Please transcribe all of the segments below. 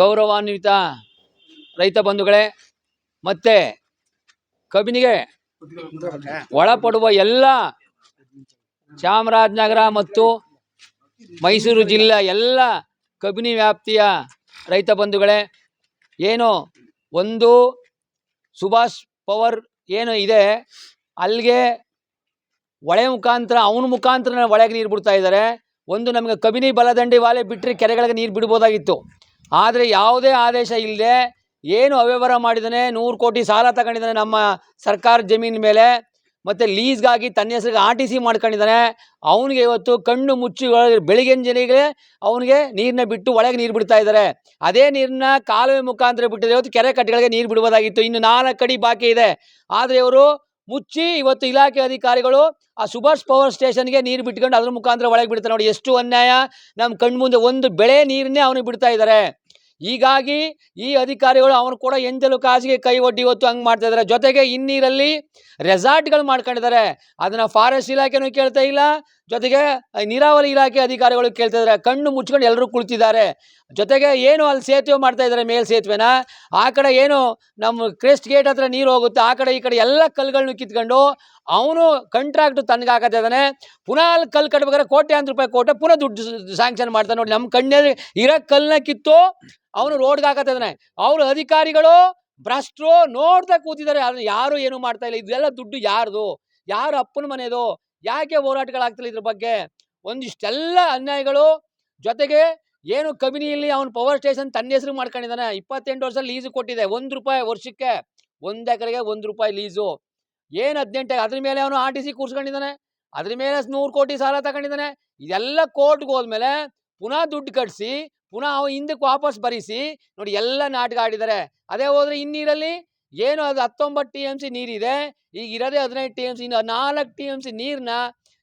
ಗೌರವಾನ್ವಿತ ರೈತ ಬಂಧುಗಳೇ, ಮತ್ತೆ ಕಬಿನಿಗೆ ಒಳಪಡುವ ಎಲ್ಲ ಚಾಮರಾಜನಗರ ಮತ್ತು ಮೈಸೂರು ಜಿಲ್ಲೆ ಎಲ್ಲ ಕಬಿನಿ ವ್ಯಾಪ್ತಿಯ ರೈತ ಬಂಧುಗಳೇ, ಏನು ಒಂದು ಸುಭಾಷ್ ಪವರ್ ಏನು ಇದೆ, ಅಲ್ಲಿಗೆ ಹೊಳೆ ಮುಖಾಂತರ, ಅವನ ಮುಖಾಂತರ ಒಳಗೆ ನೀರು ಬಿಡ್ತಾ ಇದ್ದಾರೆ. ಒಂದು ನಮಗೆ ಕಬಿನಿ ಬಲದಂಡಿ ವಾಲೆ ಬಿಟ್ಟರೆ ಕೆರೆಗಳಿಗೆ ನೀರು ಬಿಡ್ಬೋದಾಗಿತ್ತು. ಆದರೆ ಯಾವುದೇ ಆದೇಶ ಇಲ್ಲದೆ ಏನು ಅವ್ಯವಹಾರ ಮಾಡಿದ್ದಾನೆ, ನೂರು ಕೋಟಿ ಸಾಲ ತಗೊಂಡಿದ್ದಾನೆ ನಮ್ಮ ಸರ್ಕಾರ ಜಮೀನು ಮೇಲೆ, ಮತ್ತು ಲೀಸ್ಗಾಗಿ ತನ್ನ ಹೆಸರಿಗೆ ಆರ್ ಟಿ ಸಿ ಮಾಡ್ಕೊಂಡಿದ್ದಾನೆ. ಅವನಿಗೆ ಇವತ್ತು ಕಣ್ಣು ಮುಚ್ಚಿ ಬೆಳಿಗ್ಗೆ ಬೆಳಿಗ್ಗಿನ ಜನಿಗೆ ಅವನಿಗೆ ನೀರನ್ನ ಬಿಟ್ಟು ಒಳಗೆ ನೀರು ಬಿಡ್ತಾ ಇದ್ದಾರೆ. ಅದೇ ನೀರನ್ನ ಕಾಲುವೆ ಮುಖಾಂತರ ಬಿಟ್ಟಿದ್ರೆ ಇವತ್ತು ಕೆರೆ ಕಟ್ಟೆಗಳಿಗೆ ನೀರು ಬಿಡ್ಬೋದಾಗಿತ್ತು. ಇನ್ನು ನಾಲ್ಕು ಅಡಿ ಬಾಕಿ ಇದೆ. ಆದರೆ ಇವರು ಮುಚ್ಚಿ ಇವತ್ತು ಇಲಾಖೆ ಅಧಿಕಾರಿಗಳು ಆ ಸುಭಾಷ್ ಪವರ್ ಸ್ಟೇಷನ್ಗೆ ನೀರು ಬಿಟ್ಕೊಂಡು ಅದ್ರ ಮುಖಾಂತರ ಒಳಗೆ ಬಿಡ್ತಾರೆ ನೋಡಿ, ಎಷ್ಟು ಅನ್ಯಾಯ. ನಮ್ಮ ಕಣ್ಮುಂದೆ ಒಂದು ಬೆಳೆ ನೀರನ್ನೇ ಅವನಿಗೆ ಬಿಡ್ತಾ ಇದ್ದಾರೆ. ಹೀಗಾಗಿ ಈ ಅಧಿಕಾರಿಗಳು ಅವನು ಕೂಡ ಎಂಜಲು ಕಾಸಿಗೆ ಕೈ ಒಡ್ಡಿ ಇವತ್ತು ಹಂಗೆ ಮಾಡ್ತಾ ಇದ್ದಾರೆ. ಜೊತೆಗೆ ಇನ್ನೀರಲ್ಲಿ ರೆಸಾರ್ಟ್ಗಳು ಮಾಡ್ಕೊಂಡಿದ್ದಾರೆ. ಅದನ್ನ ಫಾರೆಸ್ಟ್ ಇಲಾಖೆನೂ ಕೇಳ್ತಾ ಇಲ್ಲ. ಜೊತೆಗೆ ನೀರಾವರಿ ಇಲಾಖೆ ಅಧಿಕಾರಿಗಳು ಕೇಳ್ತಾ ಇದ್ದಾರೆ ಕಣ್ಣು ಮುಚ್ಕೊಂಡು ಎಲ್ಲರೂ ಕುಳಿತಿದ್ದಾರೆ. ಜೊತೆಗೆ ಏನು ಅಲ್ಲಿ ಸೇತುವೆ ಮಾಡ್ತಾ ಇದ್ದಾರೆ ಮೇಲ್ ಸೇತುವೆನ? ಆ ಕಡೆ ಏನು ನಮ್ಮ ಕ್ರೆಸ್ಟ್ ಗೇಟ್ ಹತ್ರ ನೀರು ಹೋಗುತ್ತೆ, ಆ ಕಡೆ ಈ ಕಡೆ ಎಲ್ಲ ಕಲ್ಲುಗಳನ್ನ ಕಿತ್ಕೊಂಡು ಅವನು ಕಂಟ್ರಾಕ್ಟ್ ತನಗೆ ಹಾಕತ್ತಾ ಇದ್ದಾನೆ ಪುನಃ ಅಲ್ಲಿ ಕಲ್ಲು ಕಟ್ಬೇಕಾದ್ರೆ ಕೋಟ್ಯಾಂತರ ರೂಪಾಯಿ ಕೋಟೆ ಪುನಃ ದುಡ್ಡು ಸ್ಯಾಂಕ್ಷನ್ ಮಾಡ್ತಾನೆ ನೋಡಿ, ನಮ್ಮ ಕಣ್ಣಲ್ಲಿ ಇರೋ ಕಲ್ಲನ್ನ ಕಿತ್ತು ಅವನು ರೋಡ್ಗೆ ಹಾಕತ್ತೆ ಇದ್ದಾನೆ ಅವ್ರ ಅಧಿಕಾರಿಗಳು ಭ್ರಷ್ಟರು ನೋಡ್ತಾ ಕೂತಿದ್ದಾರೆ ಯಾರು ಯಾರು ಏನು ಮಾಡ್ತಾ ಇಲ್ಲ? ಇದೆಲ್ಲ ದುಡ್ಡು ಯಾರ್ದು? ಯಾರು ಅಪ್ಪನ ಮನೆದು? ಯಾಕೆ ಹೋರಾಟಗಳಾಗ್ತಿಲ್ಲ ಇದ್ರ ಬಗ್ಗೆ? ಒಂದಿಷ್ಟೆಲ್ಲ ಅನ್ಯಾಯಗಳು ಜೊತೆಗೆ ಏನು ಕಬಿನಿಯಲ್ಲಿ ಅವನು ಪವರ್ ಸ್ಟೇಷನ್ ತನ್ನ ಹೆಸರು ಮಾಡ್ಕೊಂಡಿದ್ದಾನೆ. ಇಪ್ಪತ್ತೆಂಟು ವರ್ಷ ಲೀಸು ಕೊಟ್ಟಿದೆ. ಒಂದು ರೂಪಾಯಿ ವರ್ಷಕ್ಕೆ. ಒಂದು ಎಕರೆಗೆ ಒಂದು ರೂಪಾಯಿ ಲೀಸು ಏನು ಹದಿನೆಂಟು ಅದ್ರ ಮೇಲೆ ಅವನು ಆರ್ ಟಿ ಸಿ ಕೂರ್ಸ್ಕೊಂಡಿದ್ದಾನೆ. ಅದ್ರ ಮೇಲೆ ನೂರು ಕೋಟಿ ಸಾಲ ತಗೊಂಡಿದ್ದಾನೆ. ಇದೆಲ್ಲ ಕೋರ್ಟ್ಗೆ ಹೋದ್ಮೇಲೆ ಪುನಃ ದುಡ್ಡು ಕಟ್ಟಿಸಿ ಪುನಃ ಅವ ಹಿಂದಕ್ಕೆ ವಾಪಸ್ ಭರಿಸಿ ನೋಡಿ ಎಲ್ಲ ನಾಟಕ ಆಡಿದ್ದಾರೆ. ಅದೇ ಹೋದ್ರೆ ಇನ್ನೀರಲ್ಲಿ ಏನು ಅದು ಹತ್ತೊಂಬತ್ತು ಟಿ ಎಂ ಸಿ ನೀರಿದೆ, ಈಗ ಇರೋದೇ ಹದಿನೈದು ಟಿ ಎಂ ಸಿ ಇನ್ನು ನಾಲ್ಕು ಟಿ ಎಂ ಸಿ ನೀರನ್ನ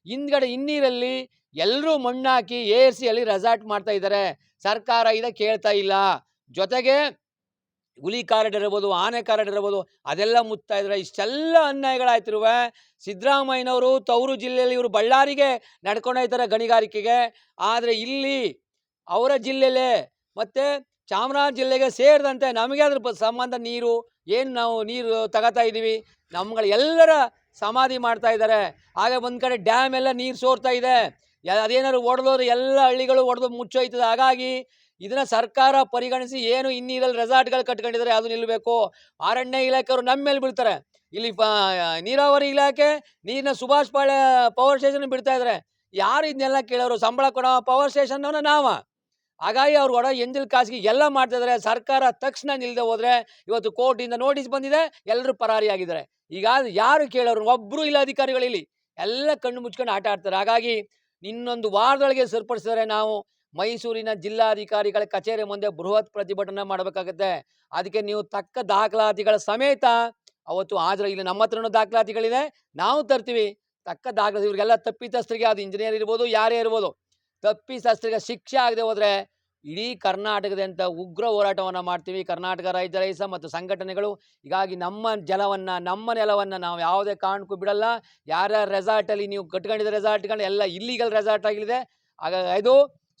ಹಿಂದ್ಗಡೆ ಇನ್ನೀರಲ್ಲಿ ಎಲ್ಲರೂ ಮಣ್ಣಾಕಿ ಏರ್ಸಿ ಅಲ್ಲಿ ರೆಸಾರ್ಟ್ ಮಾಡ್ತಾ ಇದ್ದಾರೆ. ಸರ್ಕಾರ ಇದ ಕೇಳ್ತಾ ಇಲ್ಲ. ಜೊತೆಗೆ ಹುಲಿ ಕಾರ್ಡ್ ಇರ್ಬೋದು, ಆನೆ ಕಾರ್ಡ್ ಇರ್ಬೋದು, ಅದೆಲ್ಲ ಮುತ್ತಾ ಇದ್ದಾರೆ. ಇಷ್ಟೆಲ್ಲ ಅನ್ಯಾಯಗಳಾಯ್ತಿರುವೆ ಸಿದ್ದರಾಮಯ್ಯನವರು ತವರು ಜಿಲ್ಲೆಯಲ್ಲಿ ಇವರು ಬಳ್ಳಾರಿಗೆ ನಡ್ಕೊಂಡೋಯ್ತಾರೆ ಗಣಿಗಾರಿಕೆಗೆ. ಆದರೆ ಇಲ್ಲಿ ಅವರ ಜಿಲ್ಲೆಯಲ್ಲೇ ಮತ್ತೆ ಚಾಮರಾಜ ಜಿಲ್ಲೆಗೆ ಸೇರಿದಂತೆ ನಮಗೆ ಅದ್ರ ಸಂಬಂಧ ನೀರು, ಏನು ನಾವು ನೀರು ತಗೋತಾ ಇದ್ದೀವಿ ನಮ್ಗಳ ಎಲ್ಲರ ಸಮಾಧಿ ಮಾಡ್ತಾ ಇದ್ದಾರೆ. ಹಾಗೆ ಒಂದು ಕಡೆ ಡ್ಯಾಮ್ ಎಲ್ಲ ನೀರು ಸೋರ್ತಾ ಇದೆ. ಅದೇನಾದ್ರು ಒಡೆದೋದ್ರೆ ಎಲ್ಲ ಹಳ್ಳಿಗಳು ಒಡೆದು ಮುಚ್ಚೋಯ್ತದೆ. ಹಾಗಾಗಿ ಇದನ್ನ ಸರ್ಕಾರ ಪರಿಗಣಿಸಿ ಏನು ಇನ್ನೀರಲ್ಲಿ ರೆಸಾರ್ಟ್ಗಳು ಕಟ್ಕೊಂಡಿದ್ದಾರೆ ಅದು ನಿಲ್ಲಬೇಕು ಅರಣ್ಯ ಇಲಾಖೆಯವರು ನಮ್ಮ ಮೇಲೆ ಬಿಡ್ತಾರೆ ಇಲ್ಲಿ ನೀರಾವರಿ ಇಲಾಖೆ ನೀರಿನ ಸುಭಾಷ್ ಪಾಳ್ಯ ಪವರ್ ಸ್ಟೇಷನ್ ಬಿಡ್ತಾ ಇದ್ದಾರೆ. ಯಾರು ಇದನ್ನೆಲ್ಲ ಕೇಳೋರು? ಸಂಬಳ ಕೊಡೋ ಪವರ್ ಸ್ಟೇಷನ್ ನಾವ. ಹಾಗಾಗಿ ಅವ್ರು ಒಡ ಎಂಜಲ್ ಕಾಸಿಗೆ ಎಲ್ಲ ಮಾಡ್ತಾ ಇದ್ದಾರೆ ಸರ್ಕಾರ ತಕ್ಷಣ ನಿಲ್ಲದೆ ಹೋದ್ರೆ ಇವತ್ತು ಕೋರ್ಟಿಂದ ನೋಟಿಸ್ ಬಂದಿದೆ ಎಲ್ಲರೂ ಪರಾರಿಯಾಗಿದ್ದಾರೆ ಈಗ ಯಾರು ಕೇಳೋರು? ಒಬ್ಬರು ಇಲ್ಲ ಅಧಿಕಾರಿಗಳಿಲ್ಲಿ ಎಲ್ಲ ಕಣ್ಣು ಮುಚ್ಕೊಂಡು ಆಟ ಆಡ್ತಾರೆ. ಹಾಗಾಗಿ ಇನ್ನೊಂದು ವಾರದೊಳಗೆ ಸರಿಪಡಿಸಿದರೆ ನಾವು ಮೈಸೂರಿನ ಜಿಲ್ಲಾಧಿಕಾರಿಗಳ ಕಚೇರಿ ಮುಂದೆ ಬೃಹತ್ ಪ್ರತಿಭಟನೆ ಮಾಡಬೇಕಾಗುತ್ತೆ. ಅದಕ್ಕೆ ನೀವು ತಕ್ಕ ದಾಖಲಾತಿಗಳ ಸಮೇತ ಅವತ್ತು ಹಾಜರ ಇಲ್ಲಿ ನಮ್ಮ ಹತ್ರನೂ ದಾಖಲಾತಿಗಳಿದೆ. ನಾವು ತರ್ತೀವಿ. ತಕ್ಕ ದಾಖಲಾತಿ, ಇವರಿಗೆಲ್ಲ ತಪ್ಪಿತಸ್ಥರಿಗೆ ಅದು ಇಂಜಿನಿಯರ್ ಇರ್ಬೋದು, ಯಾರೇ ಇರ್ಬೋದು. ತಪ್ಪಿತಸ್ಥರಿಗೆ ಶಿಕ್ಷೆ ಆಗದೆ ಹೋದರೆ ಇಡೀ ಕರ್ನಾಟಕದಂತ ಉಗ್ರ ಹೋರಾಟವನ್ನು ಮಾಡ್ತೀವಿ. ಕರ್ನಾಟಕ ರೈತ ರೈತ ಮತ್ತು ಸಂಘಟನೆಗಳು. ಹೀಗಾಗಿ ನಮ್ಮ ಜಲವನ್ನು, ನಮ್ಮ ನೆಲವನ್ನು ನಾವು ಯಾವುದೇ ಕಾರಣಕ್ಕೂ ಬಿಡಲ್ಲ. ಯಾರ್ಯಾರ ರೆಸಾರ್ಟಲ್ಲಿ ನೀವು ಕಟ್ಕೊಂಡಿದ್ದ ರೆಸಾರ್ಟ್ಗಳು ಎಲ್ಲ ಇಲ್ಲಿಗಲ್ ರೆಸಾರ್ಟ್ ಆಗಿದೆ. ಹಾಗಾಗಿ ಇದು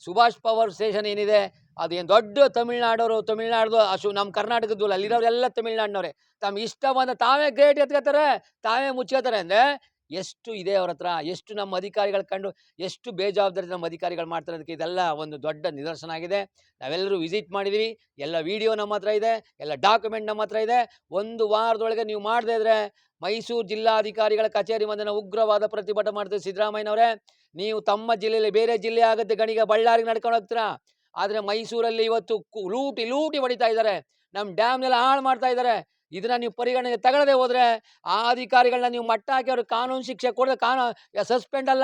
ಸುಭಾಷ್ ಪವರ್ ಸ್ಟೇಷನ್ ಏನಿದೆ ಅದೇನು ದೊಡ್ಡ ತಮಿಳ್ನಾಡವರು ತಮಿಳ್ನಾಡ್ದು ಅಶು ನಮ್ಮ ಕರ್ನಾಟಕದ್ದು ಅಲ್ಲಿರೋರೆಲ್ಲ ತಮಿಳ್ನಾಡಿನವ್ರೆ. ತಮ್ಮ ಇಷ್ಟ ಬಂದ ತಾವೇ ಗ್ರೇಟ್ ಎತ್ಕೋತಾರೆ, ತಾವೇ ಮುಚ್ಕೋತಾರೆ ಅಂದರೆ ಎಷ್ಟು ಇದೆ ಅವ್ರ ಹತ್ರ, ಎಷ್ಟು ನಮ್ಮ ಅಧಿಕಾರಿಗಳು ಕಂಡು, ಎಷ್ಟು ಬೇಜವಾಬ್ದಾರಿ ನಮ್ಮ ಅಧಿಕಾರಿಗಳು ಅದಕ್ಕೆ ಇದೆಲ್ಲ ಒಂದು ದೊಡ್ಡ ನಿದರ್ಶನ ಆಗಿದೆ. ನಾವೆಲ್ಲರೂ ವಿಸಿಟ್ ಮಾಡಿದ್ದೀವಿ ಎಲ್ಲ ವಿಡಿಯೋ ನಮ್ಮ ಹತ್ರ ಇದೆ, ಎಲ್ಲ ಡಾಕ್ಯುಮೆಂಟ್ ನಮ್ಮ ಹತ್ರ ಇದೆ. ಒಂದು ವಾರದೊಳಗೆ ನೀವು ಮಾಡದೇ ಇದ್ರೆ ಮೈಸೂರು ಜಿಲ್ಲಾಧಿಕಾರಿಗಳ ಕಚೇರಿ ಮುಂದೆ ಉಗ್ರವಾದ ಪ್ರತಿಭಟನೆ ಮಾಡ್ತೀವಿ ಸಿದ್ದರಾಮಯ್ಯನವರೇ. ನೀವು ತಮ್ಮ ಜಿಲ್ಲೆಯಲ್ಲಿ ಬೇರೆ ಜಿಲ್ಲೆ ಆಗುತ್ತೆ, ಗಣಿಗೆ ಬಳ್ಳಾರಿಗೆ ನಡ್ಕೊಂಡು ಹೋಗ್ತೀರಾ? ಆದರೆ ಮೈಸೂರಲ್ಲಿ ಇವತ್ತು ಲೂಟಿ ಲೂಟಿ ಹೊಡಿತಾ ಇದ್ದಾರೆ. ನಮ್ಮ ಡ್ಯಾಮ್ನೆಲ್ಲ ಹಾಳು ಮಾಡ್ತಾ ಇದ್ದಾರೆ. ಇದನ್ನ ನೀವು ಪರಿಗಣನೆಗೆ ತಗೊಳ್ಳದೆ ಹೋದ್ರೆ ಆ ಅಧಿಕಾರಿಗಳನ್ನ ನೀವು ಮಟ್ಟ ಹಾಕಿ ಅವ್ರಿಗೆ ಕಾನೂನು ಶಿಕ್ಷೆ ಕೊಡದೆ ಕಾನೂನು ಸಸ್ಪೆಂಡ್ ಅಲ್ಲ.